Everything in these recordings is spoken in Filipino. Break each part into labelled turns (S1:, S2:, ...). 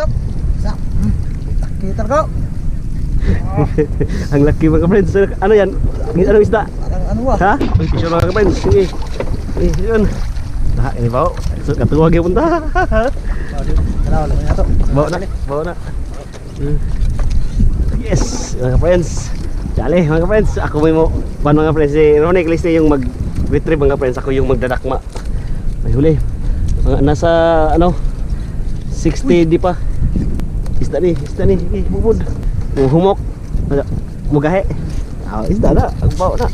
S1: Top. Sa. Hmm. Kita ko.
S2: Ang laki mga friends. Ano yan? Anong isda?
S1: Parang ano ba?
S2: Ha? Picture mga friends. Sige. Eh, yun. Nah, ini bawa. So, katuwag yung punta. Bawa na. Bawa na. Hmm. Yes, mga friends. Dali, mga friends. Ako may mo. Paano mga friends? Si Ronnie Caliste yung mag-retrieve mga friends. Ako yung magdadakma. May huli. Mga nasa, ano, 60 di pa. Isda ni, isda ni. Eh, bubod. Humok. Mugahe. Ah, isda na. Ang bawa na.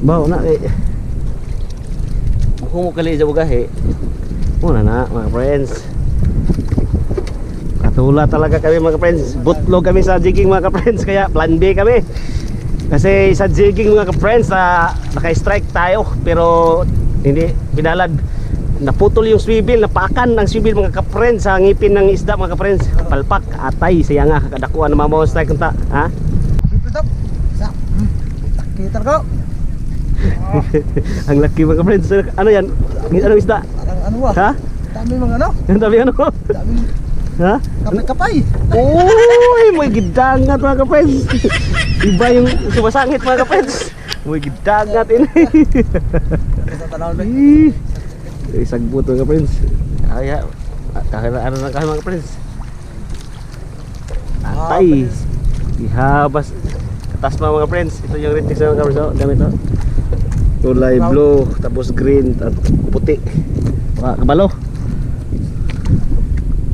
S2: Bawa na eh. Humok kali sa mugahe. Muna na mga friends. Katula talaga kami mga friends. Butlog kami sa jigging mga friends kaya plan B kami. Kasi sa jigging mga friends na naka-strike tayo pero hindi pinalad. Naputol yung swivel, napakan ang swivel mga ka-friends sa ngipin ng isda mga ka-friends. Palpak, atay, saya nga kakadakuan na mamaw strike kunta. Ha?
S1: Kita ko.
S2: ang laki mga friends. Ano yan? Anong isda?
S1: Parang ano ba?
S2: Ha?
S1: Dami mga ano?
S2: Dami ano?
S1: Dami
S2: Ha?
S1: kapay-kapay.
S2: Uy, may gidangat mga ka-friends. Iba yung sumasangit mga ka-friends. May gidangat ini.
S1: Sa tanaw ba?
S2: Ih, Isang buto mga friends. Kaya, ano na kayo mga friends. Atay. Ihabas. Katas mga mga friends. Ito yung rintik sa mga. Oh, dami ito. Kulay blue, tapos green, at puti. Mga kabalo.